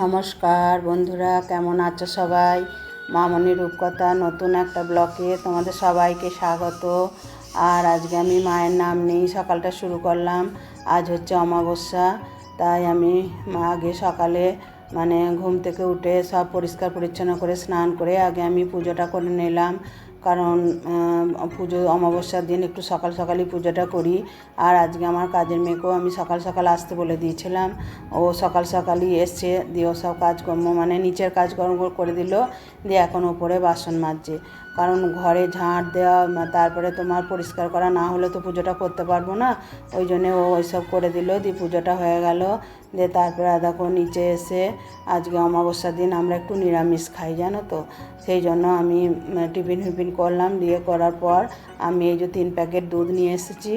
নমস্কার বন্ধুরা, কেমন আছো সবাই? মামনি রূপকথা, নতুন একটা ব্লকে তোমাদের সবাইকে স্বাগত। আর আজকে আমি মায়ের নাম নেই সকালটা শুরু করলাম। আজ হচ্ছে অমাবস্যা, তাই আমি মা আগে সকালে মানে ঘুম থেকে উঠে সব পরিষ্কার পরিচ্ছন্ন করে স্নান করে আগে আমি পুজোটা করে নিলাম। কারণ পুজো অমাবস্যার দিন একটু সকাল সকালই পুজোটা করি। আর আজকে আমার কাজের মেয়েকেও আমি সকাল সকাল আসতে বলে দিয়েছিলাম। ও সকাল সকালই এসছে, দিয়ে ও সব কাজকর্ম মানে নিচের কাজকর্ম করে দিল, দিয়ে এখন ওপরে বাসন মাজছে। কারণ ঘরে ঝাঁট দেওয়া তারপরে তোমার পরিষ্কার করা না হলে তো পুজোটা করতে পারব না। ওই জন্যে ও ওইসব করে দিল, দিয়ে পুজোটা হয়ে গেল। দিয়ে তারপরে দেখো নিচে এসে আজকে অমাবস্যার দিন আমরা একটু নিরামিষ খাই, জানো তো? সেই জন্য আমি টিফিন ফিফিন করলাম, দিয়ে করার পর আমি এই যে তিন প্যাকেট দুধ নিয়ে এসেছি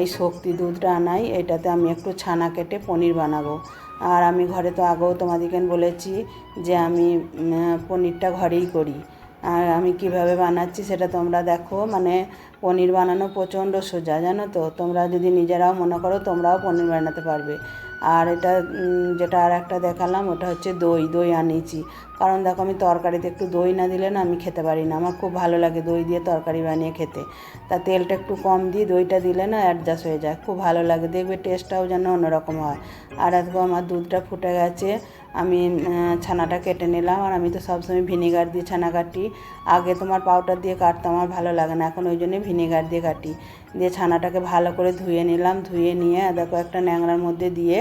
এই শক্তি দুধটা আনাই, এটাতে আমি একটু ছানা কেটে পনির বানাবো। আর আমি ঘরে তো আগেও তোমাদেরকে বলেছি যে আমি পনিরটা ঘরেই করি। আর আমি কীভাবে বানাচ্ছি সেটা তোমরা দেখো মানে পনির বানানো প্রচণ্ড সোজা, জানো তো? তোমরা যদি নিজেরাও মনে করো তোমরাও পনির বানাতে পারবে। আর এটা যেটা আর একটা দেখালাম, ওটা হচ্ছে দই দই আনিয়েছি। কারণ দেখো, আমি তরকারিতে একটু দই না দিলে না আমি খেতে পারি না। আমার খুব ভালো লাগে দই দিয়ে তরকারি বানিয়ে খেতে। তা তেলটা একটু কম দিই দইটা দিলে না অ্যাডজাস্ট হয়ে যায়। খুব ভালো লাগে, দেখবে টেস্টটাও যেন অন্যরকম হয়। আর আজকে আমার দুধটা ফুটে গেছে। আমি ছানাটা কেটে নিলাম। আর আমি তো সবসময় ভিনেগার দিয়ে ছানা কাটি। আগে তোমার পাউডার দিয়ে কাটতে আমার ভালো লাগে না। এখন ওই জন্যই ভিনেগার দিয়ে কাটি। দিয়ে ছানাটাকে ভালো করে ধুয়ে নিলাম। ধুয়ে নিয়ে দেখো একটা ন্যাংরার মধ্যে দিয়ে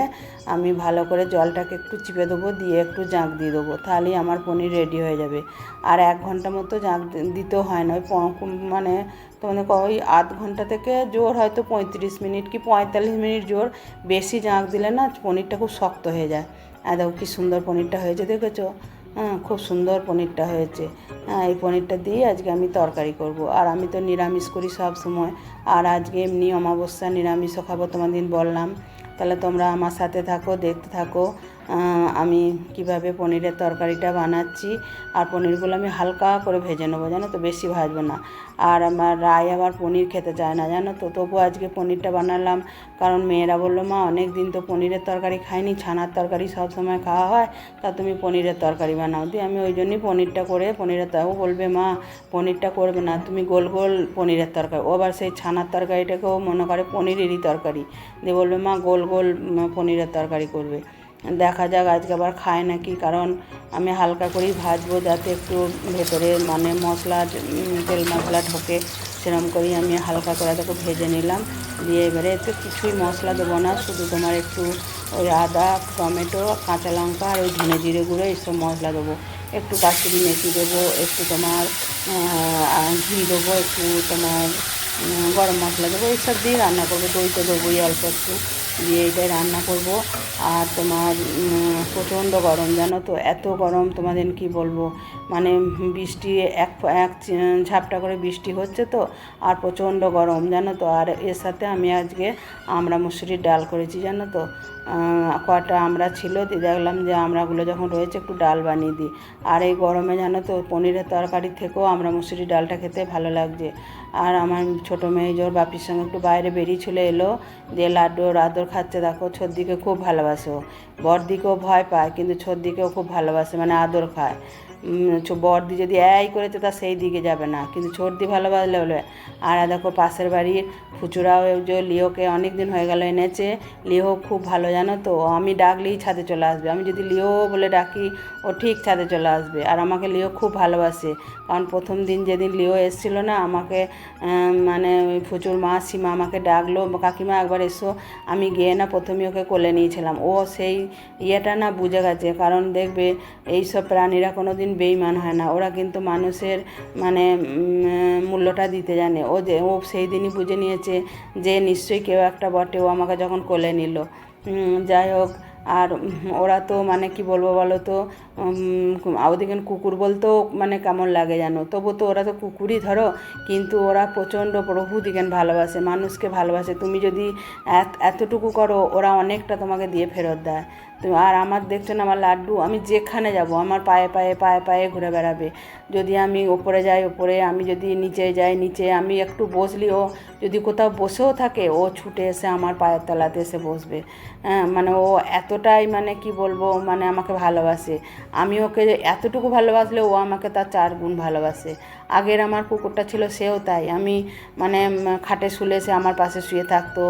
আমি ভালো করে জলটাকে একটু চিপে দেবো, দিয়ে একটু জাঁক দিয়ে দেবো। তাহলেই আমার পনির রেডি হয়ে যাবে। আর এক ঘণ্টা মতো জাঁক দিতেও হয় না। ওই মানে তোমাদের ওই আধ ঘণ্টা থেকে জোর হয়তো পঁয়ত্রিশ মিনিট কি পঁয়তাল্লিশ মিনিট জোর বেশি জাঁক দিলে না পনিরটা খুব শক্ত হয়ে যায়। আর দেখো কি সুন্দর পনিরটা হয়েছে, দেখেছ? হ্যাঁ খুব সুন্দর পনিরটা হয়েছে। হ্যাঁ এই পনিরটা দিয়ে আজকে আমি তরকারি করব। আর আমি তো নিরামিষ করি সব সময়। আর আজকে এমনি অমাবস্যা, নিরামিষও খাব তোমাদের বললাম। তাহলে তোমরা আমার সাথে থাকো, দেখতে থাকো। আমি কীভাবে পনিরের তরকারিটা বানাচ্ছি আর পনিরগুলো আমি হালকা করে ভেজে নেব, জানো তো? বেশি ভাজবো না। আর আমার রায় আবার পনির খেতে চায় না, জানো তো? তবু আজকে পনিরটা বানালাম, কারণ মেয়েরা বলল, মা অনেক দিন তো পনিরের তরকারি খাইনি, ছানার তরকারি সব সময় খাওয়া হয়, তা তুমি পনিরের তরকারি বানাও। দিয়ে আমি ওই জন্যই পনিরটা করে, পনিরের ও বলবে, মা, পনিরটা করবে না, তুমি গোল গোল পনিরের তরকারি। ও আবার সেই ছানার তরকারিটাকেও মনে করে পনিরেরই তরকারি। দিয়ে বলবে, মা, গোল গোল পনিরের তরকারি করবে। দেখা যাক, আজকে আবার খায় নাকি? কারণ আমি হালকা করেই ভাজবো যাতে একটু ভেতরে মানে মশলা তেল মশলা ঢোকে। সেরকম করেই আমি হালকা করে তাকে ভেজে নিলাম। দিয়ে এবারে একটু কিছুই মশলা দেবো না, শুধু তোমার একটু ওই আদা, টমেটো, কাঁচা লঙ্কা আর ওই ধনে জিরে গুঁড়ো এইসব মশলা দেবো। একটু কাশ্মীরি মেথি দেবো, একটু তোমার ঘি দেবো, একটু তোমার গরম মশলা দেবো, এইসব দিয়ে রান্না করব দই তো দেবোই অল্প একটু। দিয়ে এটাই রান্না করব। আর তোমার প্রচণ্ড গরম, জানো তো? এত গরম তোমাদের কি বলব? মানে বৃষ্টি, এক এক ঝাপটা করে বৃষ্টি হচ্ছে তো, আর প্রচণ্ড গরম, জানো তো? আর এর সাথে আমি আজকে আমরা মুসুরির ডাল করেছি, জানো তো? কটা আমরা ছিল, দিয়ে দেখলাম যে আমরাগুলো যখন রয়েছে একটু ডাল বানিয়ে দিই। আর এই গরমে, জানো তো? পনিরের তরকারি থেকেও আমরা মুসুরি ডালটা খেতে ভালো লাগছে। আর আমার ছোটো মেয়ে জোর বাপির সঙ্গে একটু বাইরে বেরিয়ে চলে এলো। দিয়ে লাড্ডু রাদর খাচ্ছে। দেখো ছর্দিকে খুব ভালোবাসে বড়দিকেও ভয় পায়, কিন্তু ছোদ্দিকেও খুব ভালোবাসে মানে আদর খায়। বড়দি যদি এই করেছে তা সেই দিকে যাবে না। কিন্তু ছোটদি ভালোবাসলে বলে আর দেখো পাশের বাড়ির ফুচুরাও যে লিওকে অনেক দিন হয়ে গেল এনেছে। লিও খুব ভালো জানো তো, আমি ডাকলেই ছাদে চলে আসবে। আমি যদি লিও বলে ডাকি, ও ঠিক ছাদে চলে আসবে। আর আমাকে লিও খুব ভালোবাসে। কারণ প্রথম দিন যেদিন লিও এসেছিল না, আমাকে মানে ফুচুর মা সীমা আমাকে ডাকলো, কাকিমা একবার এসো, আমি গিয়ে না প্রথমে ওকে কোলে নিয়েছিলাম। ও সেই ইয়েটা না বুঝে গেছে। কারণ দেখবে এইসব প্রাণীরা কোনো দিন বেইমান হয় না। ওরা কিন্তু মানুষের মানে মূল্যটা দিতে জানে। ও যে, ও সেই দিনই বুঝে নিয়েছে যে, নিশ্চয়ই কেউ একটা বটে। ও আমাকে যখন কোলে নিল। যাই হোক আর ওরা তো মানে কি বলব বলো তো ওদিকে কুকুর বলতেও মানে কেমন লাগে জানো? তবু তো ওরা তো কুকুরই ধরো, কিন্তু ওরা প্রচণ্ড প্রভু দিকেন ভালোবাসে, মানুষকে ভালোবাসে। তুমি যদি এত- এতটুকু করো, ওরা অনেকটা তোমাকে দিয়ে ফেরত দেয়। তো আর আমার দেখছেন আমার লাড্ডু, আমি যেখানে যাব, আমার পায়ে পায়ে পায়ে পায়ে ঘুরে বেড়াবে। যদি আমি ওপরে যাই, ওপরে, আমি যদি নিচে যাই, নিচে আমি একটু বসলি ও যদি কোথাও বসেও থাকে, ও ছুটে এসে আমার পায়ের তলাতে এসে বসবে। হ্যাঁ মানে ও এতটাই মানে কি বলব মানে আমাকে ভালোবাসে। আমি ওকে এতটুকু ভালোবাসলে ও আমাকে তার চার গুণ ভালোবাসে। আগের আমার কুকুরটা ছিল সেও তাই। আমি মানে খাটে শুলে সে আমার পাশে শুয়ে থাকতো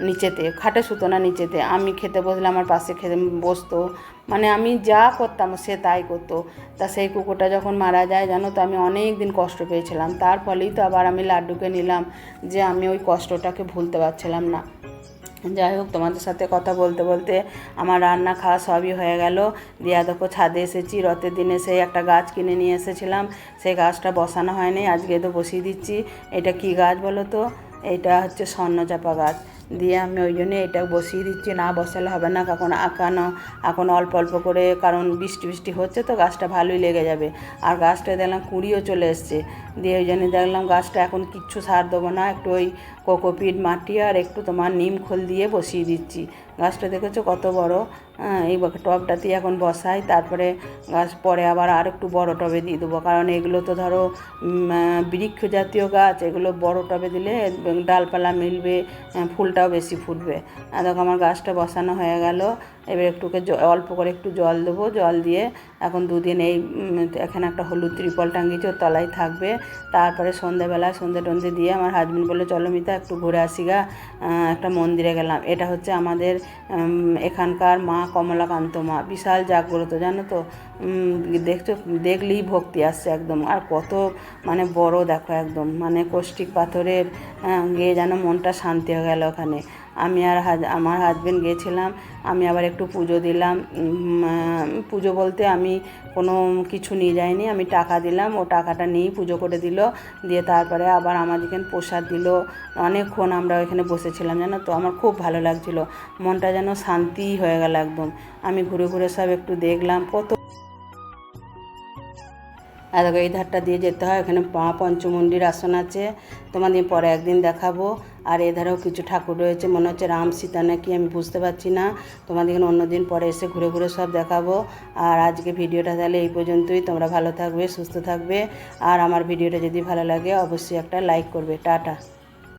নিচেতে। খাটে শুতো না নিচেতে। আমি খেতে বসলে আমার পাশে খেতে বসতো। মানে আমি যা করতাম সে তাই করতো। তা সেই কুকুরটা যখন মারা যায়, জানো তো, আমি অনেক দিন কষ্ট পেয়েছিলাম। তার ফলেই তো আবার আমি লাড্ডুকে নিলাম যে আমি ওই কষ্টটাকে ভুলতে পারছিলাম না। যাই হোক, তোমাদের সাথে কথা বলতে বলতে আমার রান্না খাওয়া সবই হয়ে গেল। দিয়া দেখো ছাদে এসেছি, রথের দিনে সেই একটা গাছ কিনে নিয়ে এসেছিলাম। সেই গাছটা বসানো হয়নি, আজকে তো বসিয়ে দিচ্ছি। এটা কি গাছ বলো তো? এটা হচ্ছে স্বর্ণচাপা গাছ। দিয়ে আমি ওই জন্য এটা বসিয়ে দিচ্ছি, না বসালে হবে না কখন আঁকানো এখন অল্প অল্প করে, কারণ বৃষ্টি বৃষ্টি হচ্ছে তো গাছটা ভালোই লেগে যাবে। আর গাছটা দেখলাম কুড়িও চলে এসছে। দিয়ে ওই জন্য দেখলাম গাছটা এখন কিচ্ছু সার দেবো না, একটু ওই কোকোপিট মাটি আর একটু তোমার নিম খোল দিয়ে বসিয়ে দিচ্ছি। গাছটা দেখেছ কত বড়? হ্যাঁ এই টবটাতে এখন বসাই, তারপরে গাছ পরে আবার আর একটু বড় টবে দিয়ে দেবো। কারণ এগুলো তো ধরো বৃক্ষ জাতীয় গাছ, এগুলো বড় টবে দিলে ডালপালা মিলবে ফুলটাও বেশি ফুটবে। দেখো আমার গাছটা বসানো হয়ে গেল। এবার একটুকে অল্প করে একটু জল দেবো। জল দিয়ে এখন দুদিন এই এখানে একটা হলুদ ত্রিপল টাঙ্গিয়েছে ওর তলায় থাকবে। তারপরে সন্ধ্যেবেলায় সন্ধ্যে টন্ধে দিয়ে আমার হাজবেন্ড বলে চলো মিতা, একটু ঘুরে আসি গা। একটা মন্দিরে গেলাম। এটা হচ্ছে আমাদের এখানকার মা কমলাকান্ত মা। বিশাল জাগ্রত, জানো তো? দেখছ? দেখলেই ভক্তি আসছে একদম। আর কত মানে বড় দেখো একদম। মানে কষ্টিক পাথরের গিয়ে যেন মনটা শান্তি হয়ে গেল ওখানে। আমি আর আমার হাজব্যান্ড গেছিলাম, আমি আবার একটু পুজো দিলাম পুজো বলতে আমি কোনো কিছু নিয়ে যাইনি, আমি টাকা দিলাম, ও টাকাটা নিয়েই পুজো করে দিল, দিয়ে তারপরে আবার আমাদেরকে প্রসাদ দিল, অনেকক্ষণ আমরা ওইখানে বসেছিলাম, জানো তো, আমার খুব ভালো লাগছিল, মনটা যেন শান্তি হয়ে গেল একদম, আমি ঘুরে ঘুরে সব একটু দেখলাম, কত আর এই ধারটা দিয়ে যেতে হয় এখানে মা পঞ্চমন্ডির আসন আছে, তোমাদের পরে একদিন দেখাবো আর এধারেও কিছু ঠাকুর রয়েছে। মনে হচ্ছে রাম সীতা নাকি, আমি বুঝতে পারছি না। তোমাদের এখানে অন্যদিন পরে এসে ঘুরে ঘুরে সব দেখাবো। আর আজকে ভিডিওটা তাহলে এই পর্যন্তই। তোমরা ভালো থাকবে, সুস্থ থাকবে। আর আমার ভিডিওটা যদি ভালো লাগে, অবশ্যই একটা লাইক করবে। টাটা।